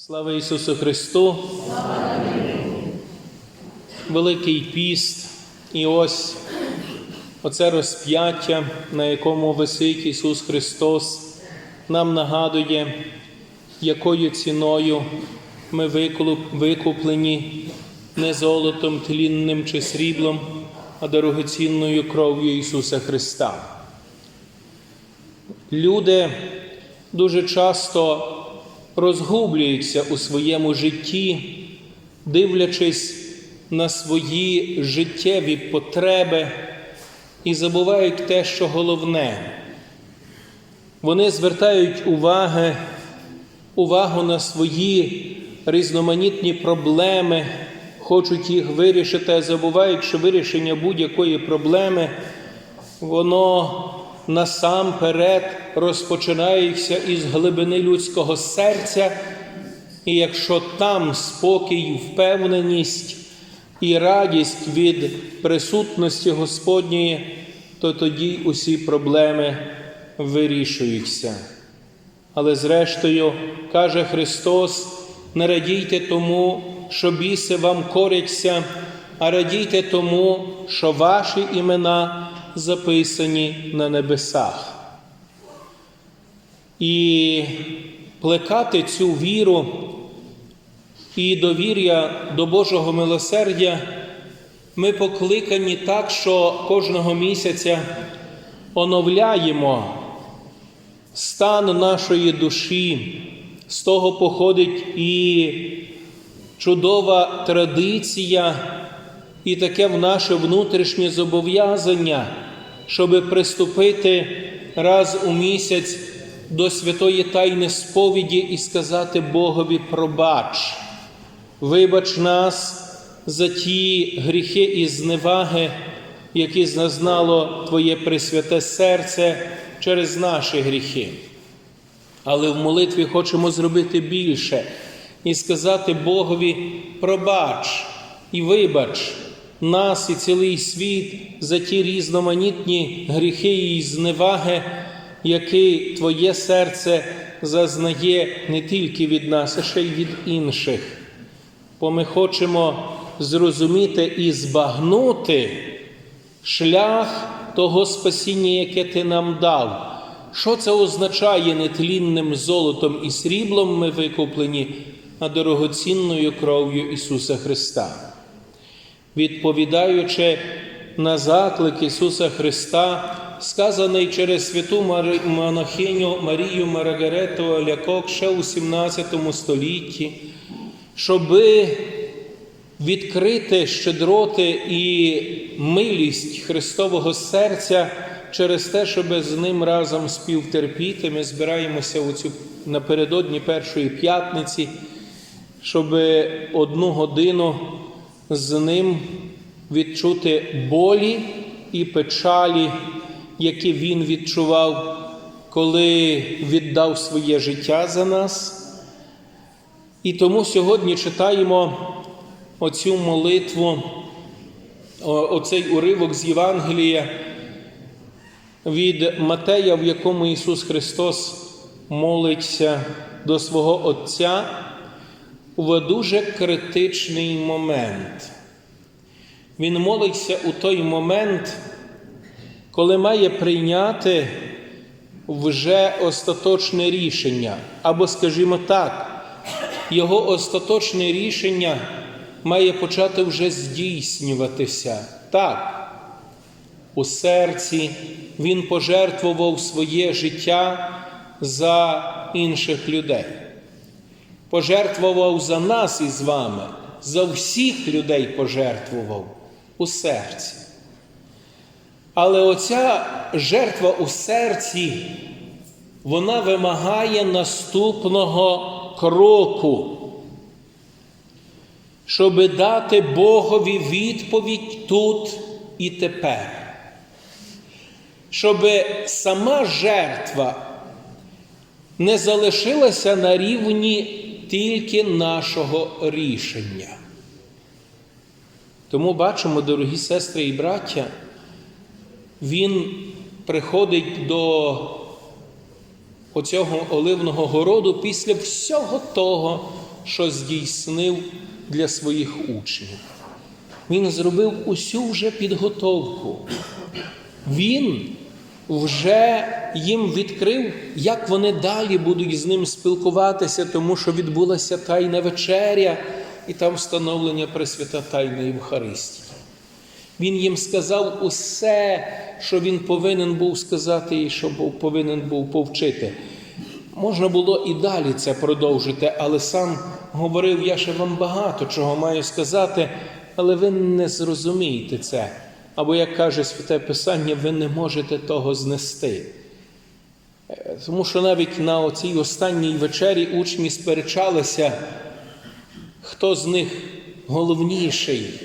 Слава Ісусу Христу! Великий піст, і ось оце розп'яття, на якому висить Ісус Христос, нам нагадує, якою ціною ми викуплені не золотом тлінним чи сріблом, а дорогоцінною кров'ю Ісуса Христа. Люди дуже часто розгублюються у своєму житті, дивлячись на свої життєві потреби і забувають те, що головне. Вони звертають уваги, увагу на свої різноманітні проблеми, хочуть їх вирішити, а забувають, що вирішення будь-якої проблеми воно насамперед розпочинається із глибини людського серця, і якщо там спокій, впевненість і радість від присутності Господньої, то тоді усі проблеми вирішуються. Але зрештою, каже Христос, не радійте тому, що біси вам коряться, а радійте тому, що ваші імена записані на небесах. І плекати цю віру і довір'я до Божого милосердя ми покликані так, що кожного місяця оновляємо стан нашої душі, з того походить і чудова традиція, і таке в наше внутрішнє зобов'язання, щоб приступити раз у місяць до святої Тайни сповіді і сказати Богові пробач, вибач нас за ті гріхи і зневаги, які зазнало Твоє Пресвяте серце через наші гріхи. Але в молитві хочемо зробити більше і сказати Богові пробач і вибач нас і цілий світ за ті різноманітні гріхи і зневаги, які Твоє серце зазнає не тільки від нас, а ще й від інших. Бо ми хочемо зрозуміти і збагнути шлях того спасіння, яке Ти нам дав. Що це означає нетлінним золотом і сріблом ми викуплені, а дорогоцінною кров'ю Ісуса Христа? Відповідаючи на заклик Ісуса Христа, сказаний через святу монахиню Марію Маргарету Олякок ще у 17 столітті, щоби відкрити щедроти і милість Христового серця через те, щоб з ним разом співтерпіти. Ми збираємося у цю напередодні першої п'ятниці, щоб одну годину з ним відчути болі і печалі, які він відчував, коли віддав своє життя за нас. І тому сьогодні читаємо оцю молитву, оцей уривок з Євангелія від Матея, в якому Ісус Христос молиться до свого Отця в дуже критичний момент. Він молиться у той момент, коли має прийняти вже остаточне рішення, або, скажімо так, його остаточне рішення має почати вже здійснюватися. Так, у серці він пожертвував своє життя за інших людей. Пожертвував за нас із вами, за всіх людей пожертвував у серці. Але оця жертва у серці, вона вимагає наступного кроку, щоб дати Богові відповідь тут і тепер. Щоб сама жертва не залишилася на рівні тільки нашого рішення. Тому бачимо, дорогі сестри і браття, він приходить до оцього оливного городу після всього того, що здійснив для своїх учнів. Він зробив усю вже підготовку. Він вже їм відкрив, як вони далі будуть з ним спілкуватися, тому що відбулася Тайна вечеря і там встановлення Пресвята Тайної Євхаристії. Він їм сказав усе, що він повинен був сказати і що повинен був повчити. Можна було і далі це продовжити, але сам говорив, я ще вам багато чого маю сказати, але ви не зрозумієте це. Або, як каже Святе Писання, ви не можете того знести. Тому що навіть на оцій останній вечері учні сперечалися, хто з них головніший,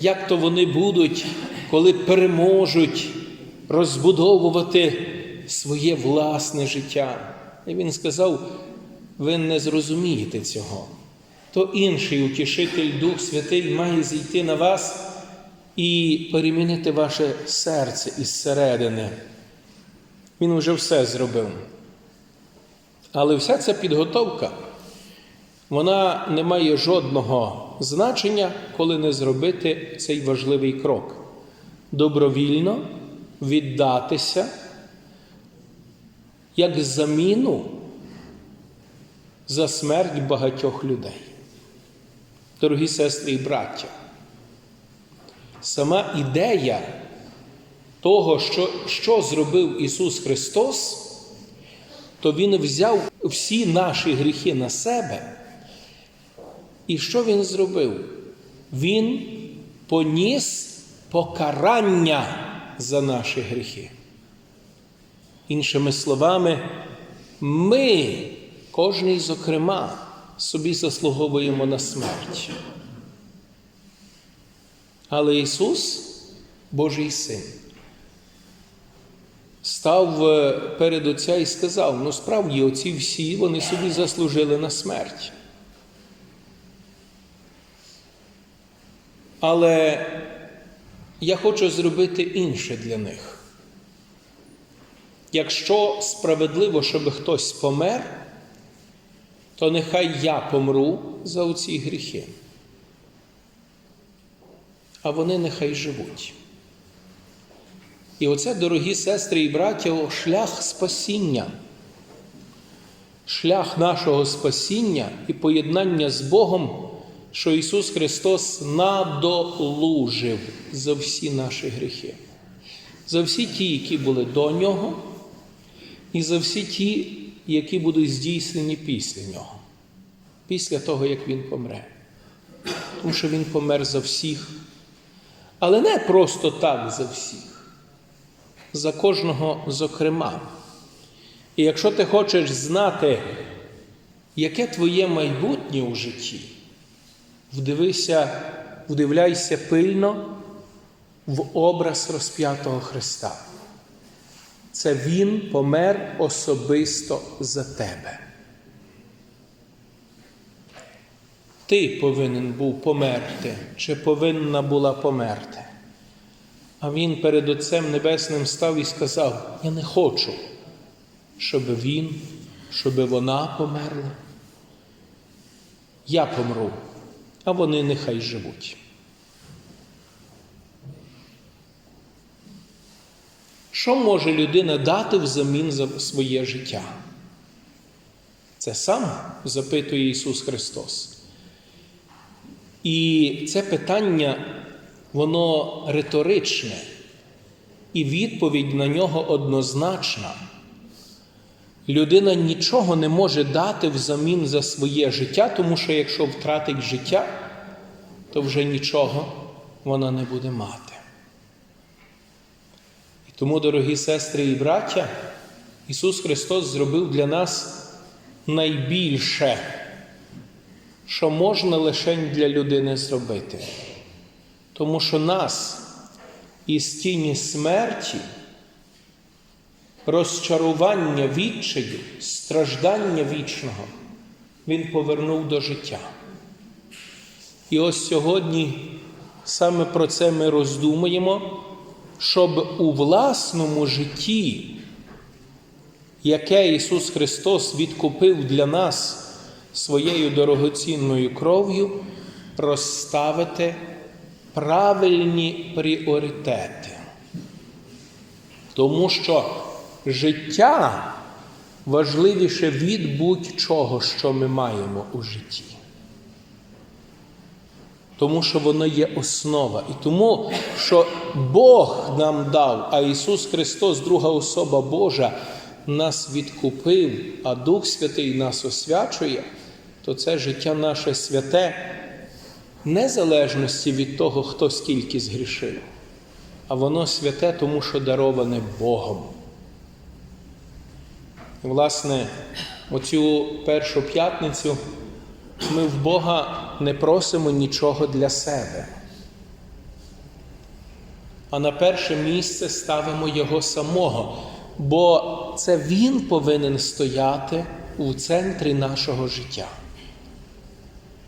як то вони будуть, коли переможуть розбудовувати своє власне життя. І він сказав: ви не зрозумієте цього. То інший утішитель Дух Святий має зійти на вас і перемінити ваше серце із середини. Він уже все зробив. Але вся ця підготовка, вона не має жодного значення, коли не зробити цей важливий крок. Добровільно віддатися як заміну за смерть багатьох людей. Дорогі сестри і браття, сама ідея того, що, що зробив Ісус Христос, то Він взяв всі наші гріхи на себе. І що Він зробив? Він поніс покарання за наші гріхи. Іншими словами, ми, кожний, зокрема, собі заслуговуємо на смерть. Але Ісус, Божий Син, став е, перед Отця і сказав: ну справді, оці всі вони собі заслужили на смерть. Але я хочу зробити інше для них. Якщо справедливо, щоб хтось помер, то нехай я помру за оці гріхи. А вони нехай живуть. І оце, дорогі сестри і браття, шлях спасіння, шлях нашого спасіння і поєднання з Богом, що Ісус Христос надолужив за всі наші гріхи, за всі ті, які були до Нього, і за всі ті, які будуть здійснені після Нього, після того, як Він помре. Тому що Він помер за всіх, але не просто так за всіх, за кожного зокрема. І якщо ти хочеш знати, яке твоє майбутнє у житті, вдивися, вдивляйся пильно в образ розп'ятого Христа. Це Він помер особисто за тебе. Ти повинен був померти, чи повинна була померти. А він перед Отцем Небесним став і сказав: Я не хочу, щоб він, щоб вона померла. Я помру, а вони нехай живуть. Що може людина дати взамін за своє життя? Це сам запитує Ісус Христос. І це питання, воно риторичне, і відповідь на нього однозначна. Людина нічого не може дати взамін за своє життя, тому що якщо втратить життя, то вже нічого вона не буде мати. І тому, дорогі сестри і браття, Ісус Христос зробив для нас найбільше, що можна лише для людини зробити. Тому що нас із тіні смерті, розчарування відчаю, страждання вічного Він повернув до життя. І ось сьогодні саме про це ми роздумуємо, щоб у власному житті, яке Ісус Христос відкупив для нас своєю дорогоцінною кров'ю розставити правильні пріоритети. Тому що життя важливіше від будь-чого, що ми маємо у житті. Тому що воно є основа. І тому, що Бог нам дав, а Ісус Христос, друга особа Божа, нас відкупив, а Дух Святий нас освячує, то це життя наше святе, незалежності від того, хто скільки згрішив, а воно святе, тому що дароване Богом. І, власне, оцю першу п'ятницю ми в Бога не просимо нічого для себе, а на перше місце ставимо Його самого, бо це Він повинен стояти у центрі нашого життя.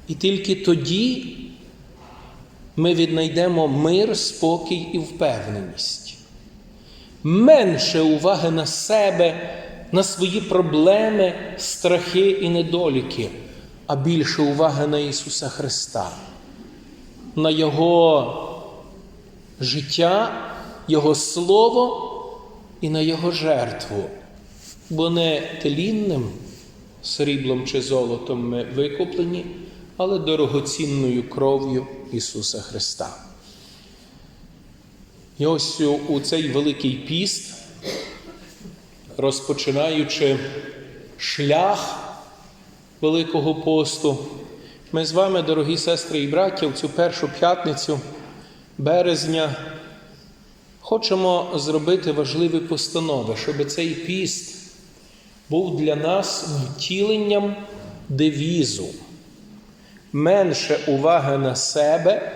І тільки тоді ми віднайдемо мир, спокій і впевненість. Менше уваги на себе, на свої проблеми, страхи і недоліки, а більше уваги на Ісуса Христа, на Його життя, Його Слово і на Його жертву. Бо не тлінним сріблом чи золотом ми викуплені, але дорогоцінною кров'ю Ісуса Христа. І ось у, цей Великий піст, розпочинаючи шлях Великого посту, ми з вами, дорогі сестри і браття, в цю першу п'ятницю березня хочемо зробити важливі постанови, щоб цей піст був для нас втіленням девізу. Менше уваги на себе,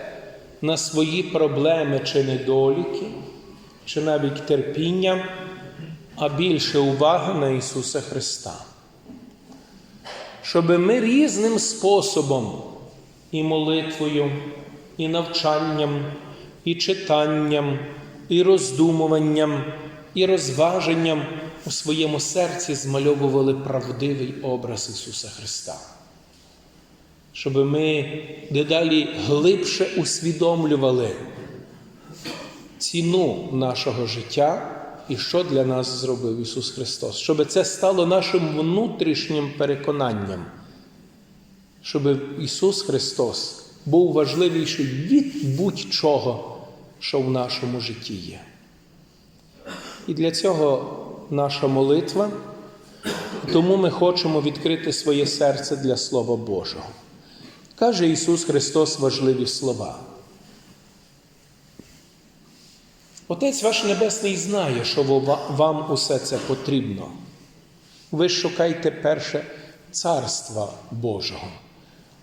на свої проблеми чи недоліки, чи навіть терпіння, а більше уваги на Ісуса Христа. Щоб ми різним способом і молитвою, і навчанням, і читанням, і роздумуванням, і розваженням у своєму серці змальовували правдивий образ Ісуса Христа. Щоб ми дедалі глибше усвідомлювали ціну нашого життя і що для нас зробив Ісус Христос, щоб це стало нашим внутрішнім переконанням, щоб Ісус Христос був важливіший від будь-чого, що в нашому житті є. І для цього наша молитва, тому ми хочемо відкрити своє серце для Слова Божого. Каже Ісус Христос важливі слова. Отець ваш Небесний знає, що вам усе це потрібно. Ви шукайте перше Царства Божого,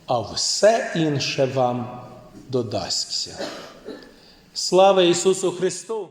а все інше вам додасться. Слава Ісусу Христу!